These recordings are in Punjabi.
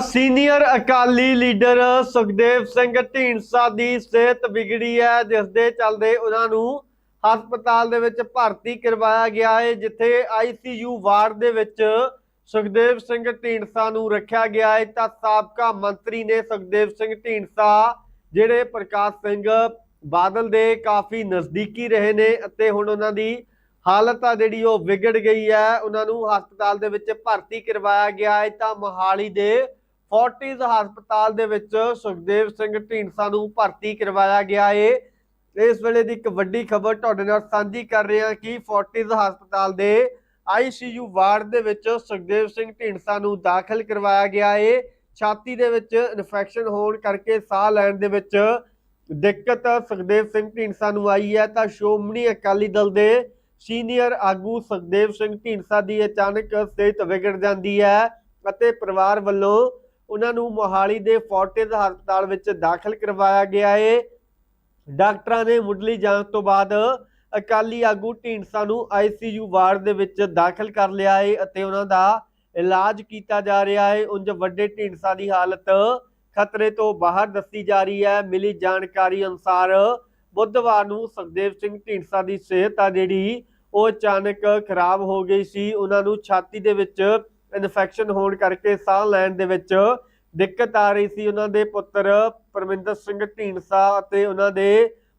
ਸੀਨੀਅਰ ਅਕਾਲੀ ਲੀਡਰ ਸੁਖਦੇਵ ਸਿੰਘ ਢੀਂਡਸਾ ਦੀ ਸਿਹਤ ਵਿਗੜੀ ਹੈ, ਜਿਸ ਦੇ ਚੱਲਦੇ ਉਹਨਾਂ ਨੂੰ ਹਸਪਤਾਲ ਦੇ ਵਿੱਚ ਭਰਤੀ ਕਰਵਾਇਆ ਗਿਆ ਹੈ, ਜਿੱਥੇ ਆਈਸੀਯੂ ਵਾਰਡ ਦੇ ਵਿੱਚ ਸੁਖਦੇਵ ਸਿੰਘ ਢੀਂਡਸਾ ਨੂੰ ਰੱਖਿਆ ਗਿਆ ਹੈ। ਤਾਂ ਸਾਬਕਾ ਮੰਤਰੀ ਨੇ ਸੁਖਦੇਵ ਸਿੰਘ ਢੀਂਡਸਾ, ਜਿਹੜੇ ਪ੍ਰਕਾਸ਼ ਸਿੰਘ ਬਾਦਲ ਦੇ ਕਾਫੀ ਨਜ਼ਦੀਕੀ ਰਹੇ ਨੇ ਅਤੇ ਹੁਣ ਉਹਨਾਂ ਦੀ ਹਾਲਤ ਆ ਜਿਹੜੀ ਉਹ ਵਿਗੜ ਗਈ ਹੈ, ਉਹਨਾਂ ਨੂੰ ਹਸਪਤਾਲ ਦੇ ਵਿੱਚ ਭਰਤੀ ਕਰਵਾਇਆ ਗਿਆ ਹੈ। ਤਾਂ ਮੋਹਾਲੀ ਦੇ ਫੋਰਟਿਸ ਹਸਪਤਾਲ ਦੇ ਵਿੱਚ ਸੁਖਦੇਵ ਸਿੰਘ ਢੀਂਡਸਾ ਨੂੰ ਭਰਤੀ ਕਰਵਾਇਆ ਗਿਆ ਏ। ਇਸ ਵੇਲੇ ਦੀ ਇੱਕ ਵੱਡੀ ਖਬਰ ਤੁਹਾਡੇ ਨਾਲ ਸਾਂਝੀ ਕਰ ਰਹੇ ਹਾਂ ਕਿ ਫੋਰਟਿਸ ਹਸਪਤਾਲ ਦੇ ਆਈਸੀਯੂ ਵਾਰਡ ਦੇ ਵਿੱਚ ਸੁਖਦੇਵ ਸਿੰਘ ਢੀਂਡਸਾ ਨੂੰ ਦਾਖਲ ਕਰਵਾਇਆ ਗਿਆ ਏ। ਛਾਤੀ ਦੇ ਵਿੱਚ ਇਨਫੈਕਸ਼ਨ ਹੋਣ ਕਰਕੇ ਸਾਹ ਲੈਣ ਦੇ ਵਿੱਚ ਦਿੱਕਤ ਸੁਖਦੇਵ ਸਿੰਘ ਢੀਂਡਸਾ ਨੂੰ ਆਈ ਹੈ। ਤਾਂ ਸ਼੍ਰੋਮਣੀ ਅਕਾਲੀ ਦਲ ਦੇ ਸੀਨੀਅਰ ਆਗੂ ਸੁਖਦੇਵ ਸਿੰਘ ਢੀਂਡਸਾ ਦੀ ਅਚਾਨਕ ਸਿਹਤ ਵਿਗੜ ਜਾਂਦੀ ਹੈ ਅਤੇ ਪਰਿਵਾਰ ਵੱਲੋਂ ਉਹਨਾਂ ਨੂੰ ਮੋਹਾਲੀ ਦੇ ਫੋਰਟਿਸ ਹਸਪਤਾਲ ਵਿੱਚ ਦਾਖਲ ਕਰਵਾਇਆ ਗਿਆ ਹੈ ਡਾਕਟਰਾਂ ਨੇ ਮੁੱਢਲੀ ਜਾਂਚ ਤੋਂ ਬਾਅਦ ਅਕਾਲੀ ਆਗੂ ਢੀਂਡਸਾ ਨੂੰ ਆਈਸੀਯੂ ਵਾਰਡ ਦੇ ਵਿੱਚ ਦਾਖਲ ਕਰ ਲਿਆ ਹੈ ਅਤੇ ਉਹਨਾਂ ਦਾ ਇਲਾਜ ਕੀਤਾ ਜਾ ਰਿਹਾ ਹੈ ਉਂਝ ਵੱਡੇ ਢੀਂਡਸਾ ਦੀ ਹਾਲਤ ਖਤਰੇ ਤੋਂ ਬਾਹਰ ਦੱਸੀ ਜਾ ਰਹੀ ਹੈ। ਮਿਲੀ ਜਾਣਕਾਰੀ ਅਨੁਸਾਰ ਬੁੱਧਵਾਰ ਨੂੰ ਸੁਖਦੇਵ ਸਿੰਘ ਢੀਂਡਸਾ ਦੀ ਸਿਹਤ ਆ ਜਿਹੜੀ, ਉਹ ਅਚਾਨਕ ਖਰਾਬ ਹੋ ਗਈ ਸੀ। ਉਹਨਾਂ ਨੂੰ ਛਾਤੀ ਦੇ ਵਿੱਚ ਇਨਫੈਕਸ਼ਨ ਹੋਣ ਕਰਕੇ ਸਾਹ ਲੈਣ ਦੇ ਵਿੱਚ ਦਿੱਕਤ ਆ ਰਹੀ ਸੀ ਉਹਨਾਂ ਦੇ ਪੁੱਤਰ ਪਰਮਿੰਦਰ ਸਿੰਘ ਢੀਂਡਸਾ ਅਤੇ ਉਹਨਾਂ ਦੇ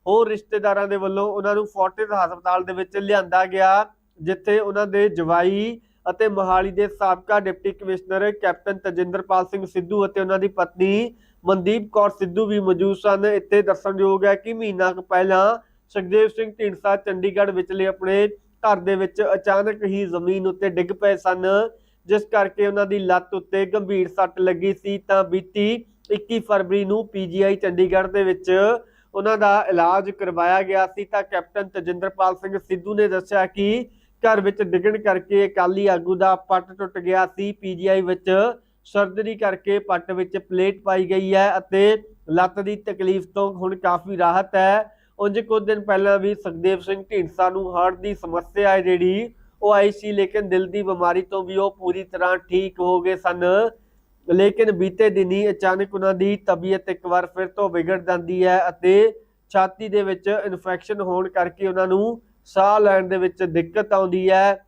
ਹੋਰ ਰਿਸ਼ਤੇਦਾਰਾਂ ਦੇ ਵੱਲੋਂ ਉਹਨਾਂ ਨੂੰ ਫੋਰਟਿਸ ਹਸਪਤਾਲ ਦੇ ਵਿੱਚ ਲਿਆਂਦਾ ਗਿਆ, ਜਿੱਥੇ ਉਹਨਾਂ ਦੇ ਜਵਾਈ ਅਤੇ ਮੋਹਾਲੀ ਦੇ ਸਾਬਕਾ deputy commissioner captain Tajinderpal Singh Sidhu ਅਤੇ ਉਹਨਾਂ ਦੀ ਪਤਨੀ ਮਨਦੀਪ ਕੌਰ ਸਿੱਧੂ ਵੀ ਮੌਜੂਦ ਸਨ। ਇੱਥੇ ਦੱਸਣਯੋਗ ਹੈ ਕਿ ਮਹੀਨਾ ਕੁ ਪਹਿਲਾਂ ਸੁਖਦੇਵ ਸਿੰਘ ਢੀਂਡਸਾ ਚੰਡੀਗੜ੍ਹ ਵਿਚਲੇ ਆਪਣੇ ਘਰ ਦੇ ਵਿੱਚ ਅਚਾਨਕ ਹੀ ਜ਼ਮੀਨ ਉੱਤੇ ਡਿੱਗ ਪਏ ਸਨ। ਜਿਸ ਕਰਕੇ ਉਹਨਾਂ ਦੀ ਲੱਤ ਉੱਤੇ ਗੰਭੀਰ ਸੱਟ ਲੱਗੀ ਸੀ, ਤਾਂ ਬੀਤੀ 21 ਫਰਵਰੀ ਨੂੰ ਪੀਜੀਆਈ ਚੰਡੀਗੜ੍ਹ ਦੇ ਵਿੱਚ ਉਹਨਾਂ ਦਾ ਇਲਾਜ ਕਰਵਾਇਆ ਗਿਆ ਸੀ। ਤਾਂ ਕੈਪਟਨ ਤਜਿੰਦਰਪਾਲ ਸਿੰਘ ਸਿੱਧੂ ਨੇ ਦੱਸਿਆ ਕਿ ਘਰ ਵਿੱਚ ਡਿੱਗਣ ਕਰਕੇ ਅਕਾਲੀ ਆਗੂ ਦਾ ਪੱਟ ਟੁੱਟ ਗਿਆ ਸੀ। ਪੀਜੀਆਈ ਵਿੱਚ ਸਰਜਰੀ ਕਰਕੇ ਪੱਟ ਵਿੱਚ ਪਲੇਟ ਪਾਈ ਗਈ ਹੈ ਅਤੇ ਲੱਤ ਦੀ ਤਕਲੀਫ ਤੋਂ ਹੁਣ ਕਾਫੀ ਰਾਹਤ ਹੈ। ਉਂਝ ਕੁਝ ਦਿਨ ਪਹਿਲਾਂ ਵੀ ਸੁਖਦੇਵ ਸਿੰਘ ਢੀਂਡਸਾ ਨੂੰ ਹਾਰਟ ਦੀ ਸਮੱਸਿਆ ਹੈ, ਜਿਹੜੀ ਉਹ ਆਈ ਸੀ ਲੇਕਿਨ ਦਿਲ ਦੀ ਬਿਮਾਰੀ ਤੋਂ ਵੀ ਉਹ ਪੂਰੀ ਤਰ੍ਹਾਂ ਠੀਕ ਹੋ ਗਏ ਸਨ। ਲੇਕਿਨ ਬੀਤੇ ਦਿਨੀ ਅਚਾਨਕ ਉਹਨਾਂ ਦੀ ਤਬੀਅਤ ਇੱਕ ਵਾਰ ਫਿਰ ਤੋਂ ਵਿਗੜ ਜਾਂਦੀ ਹੈ ਅਤੇ ਛਾਤੀ ਦੇ ਵਿੱਚ ਇਨਫੈਕਸ਼ਨ ਹੋਣ ਕਰਕੇ ਉਹਨਾਂ ਨੂੰ ਸਾਹ ਲੈਣ ਦੇ ਵਿੱਚ ਦਿੱਕਤ ਆਉਂਦੀ ਹੈ।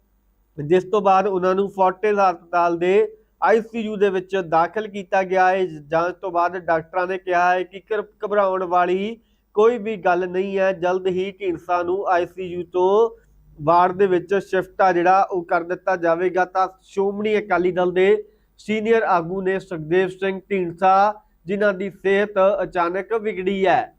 ਜਿਸ ਤੋਂ ਬਾਅਦ ਉਹਨਾਂ ਨੂੰ ਫੋਰਟਿਸ ਹਸਪਤਾਲ ਦੇ ਆਈਸੀਯੂ ਦੇ ਵਿੱਚ ਦਾਖਲ ਕੀਤਾ ਗਿਆ ਹੈ। ਜਾਂਚ ਤੋਂ ਬਾਅਦ ਡਾਕਟਰਾਂ ਨੇ ਕਿਹਾ ਹੈ ਕਿ ਘਰ- ਘਬਰਾਉਣ ਵਾਲੀ ਕੋਈ ਵੀ ਗੱਲ ਨਹੀਂ ਹੈ। ਜਲਦ ਹੀ ਢੀਂਡਸਾ ਨੂੰ ਆਈਸੀਯੂ ਤੋਂ ਵਾਰਡ ਦੇ ਵਿੱਚ ਸ਼ਿਫਟ ਆ ਜਿਹੜਾ ਉਹ ਕਰ ਦਿੱਤਾ ਜਾਵੇਗਾ, ਤਾਂ ਸ਼੍ਰੋਮਣੀ ਅਕਾਲੀ ਦਲ ਦੇ ਸੀਨੀਅਰ ਆਗੂ ਨੇ ਸੁਖਦੇਵ ਸਿੰਘ ਢੀਂਡਸਾ, ਜਿਨ੍ਹਾਂ ਦੀ ਸਿਹਤ ਅਚਾਨਕ ਵਿਗੜੀ ਹੈ।